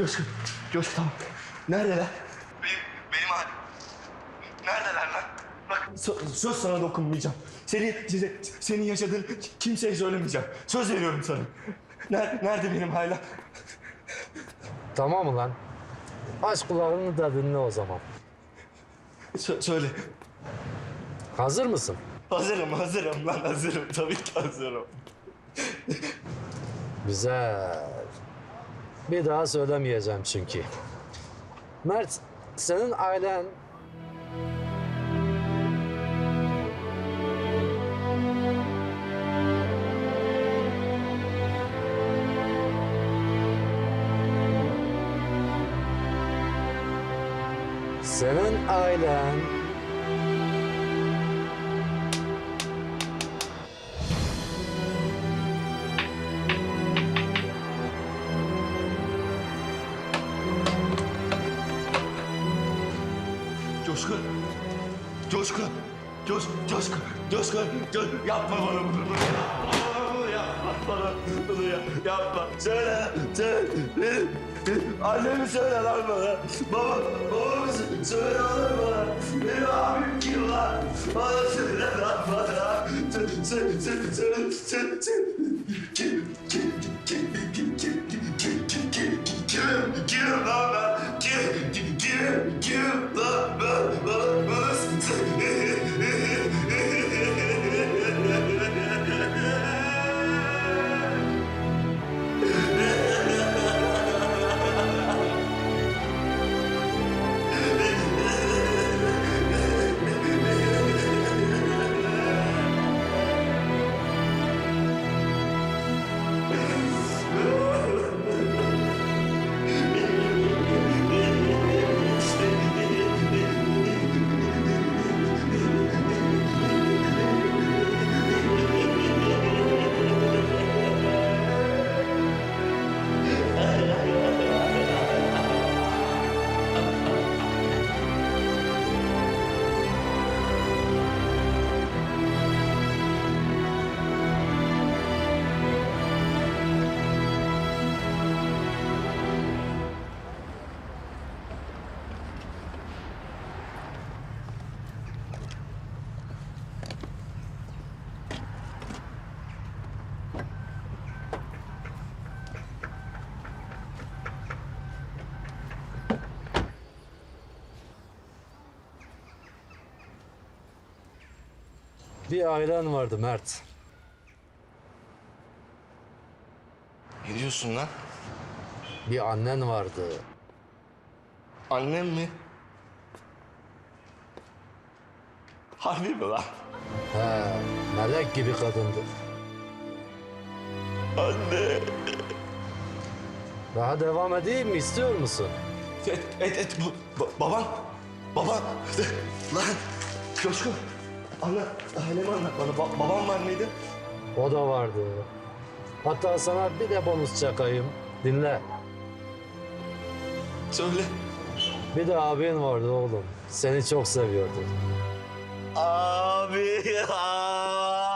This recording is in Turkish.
Coşkun, Coşkun tamam. Neredeler? Benim, benim halim. Neredeler lan? Bak sö- söz sana dokunmayacağım. Seni, size, senin yaşadığın kimseye söylemeyeceğim. Söz veriyorum sana. Nerede, nerede benim hala? Tamam mı lan? Aç kulağını da dinle o zaman. Sö- söyle. Hazır mısın? Hazırım, hazırım lan hazırım. Tabii ki hazırım. Güzel. Bir daha söylemeyeceğim çünkü. Mert, senin ailen Senin ailen Coşkun. Coşkun. Coş, coşkun. Coşkun. Coşkun. Yapma bana bunu. Bunu. Yapma bana bunu. ya- Yapma. Söyle. Söyle. Benim, annemi söyle lan bana. Baba, babamı sö- söyle lan bana. Benim abim kim lan? Bana söyle lan bana. Söyle, söyle, söyle, söyle, kim, kim, bir ailen vardı Mert. Ne diyorsun lan? Bir annen vardı. Annem mi? Harbi mi lan? He, melek gibi kadındı. Anne. Daha devam edeyim mi istiyor musun? Et, et, et bu, ba- baban. Baban. Lan. Coşkun. Anlat. Ailemi anlat bana. Ba- babam var mıydı? O da vardı. Hatta sana bir de bonus çakayım. Dinle. Söyle. Bir de abin vardı oğlum. Seni çok seviyordu. Abi.